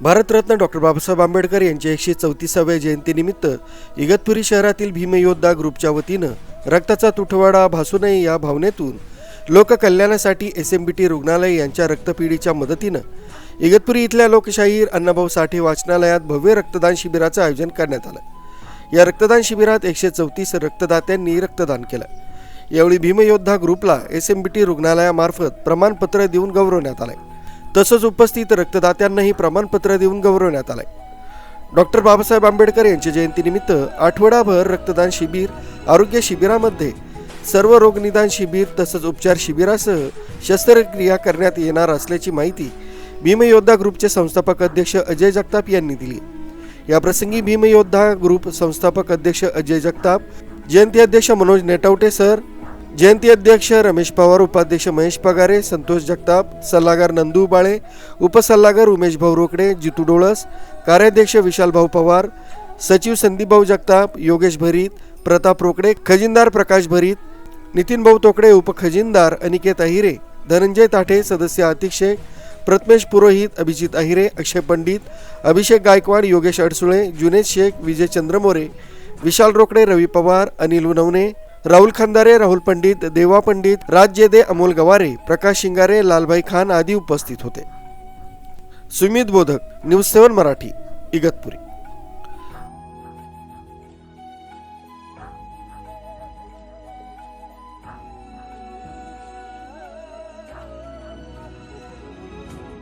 Bharat Ratna doctor Babasaheb Ambedkar यांच्या एकशे चौतीसाव्या जयंतीनिमित्त इगतपुरी शहरातील भीमयोद्धा ग्रुपच्या वतीनं रक्ताचा तुटवाडा भासू नये या भावनेतून लोककल्याणासाठी एस एम बी टी रुग्णालय यांच्या रक्तपिढीच्या मदतीनं इगतपुरी इथल्या लोकशाहीर अण्णाभाऊ साठे वाचनालयात भव्य रक्तदान शिबिराचं आयोजन करण्यात आलं. या रक्तदान शिबिरात एकशे चौतीस रक्तदात्यांनी रक्तदान केलं. यावेळी भीमयोद्धा ग्रुपला एस एम बी टी रुग्णालयामार्फत प्रमाणपत्र देऊन गौरवण्यात आले. तसंच उपस्थित रक्तदात्यांनाही प्रमाणपत्र देऊन गौरवण्यात आले. डॉक्टर बाबासाहेब आंबेडकर यांच्या जयंतीनिमित्त आठवडाभर रक्तदान शिबिर आरोग्य शिबिरामध्ये सर्व रोगनिदान शिबिर तसंच उपचार शिबिरासह शस्त्रक्रिया करण्यात येणार असल्याची माहिती भीमयोद्धा ग्रुपचे संस्थापक अध्यक्ष अजय जगताप यांनी दिली. याप्रसंगी भीमयोद्धा ग्रुप संस्थापक अध्यक्ष अजय जगताप जयंती अध्यक्ष मनोज नेटवटे सर जयंती अध्यक्ष रमेश पवार उपाध्यक्ष महेश पगारे संतोष जगताप सल्लागार नंदू बाळे उपसल्लागार उमेश भाऊ रोकडे जितू डोळस कार्याध्यक्ष विशाल भाऊ पवार सचिव संदीप भाऊ जगताप योगेश भरीत प्रताप रोकडे खजिनदार प्रकाश भरीत नितीन भाऊ तोकडे उपखजिनदार अनिकेत अहिरे धनंजय ताठे सदस्य आतिक शेख प्रथमेश पुरोहित अभिजित अहिरे अक्षय पंडित अभिषेक गायकवाड योगेश अडसुळे जुनेद शेख विजय चंद्रमोरे विशाल रोकडे रवी पवार अनिल उनवणे राहुल खंदारे राहुल पंडित देवा पंडित राज्यदे अमोल गवारे प्रकाश शिंगारे लालभाई खान आदी उपस्थित होते. सुमित बोधक न्यूज सेवन मराठी इगतपुरी.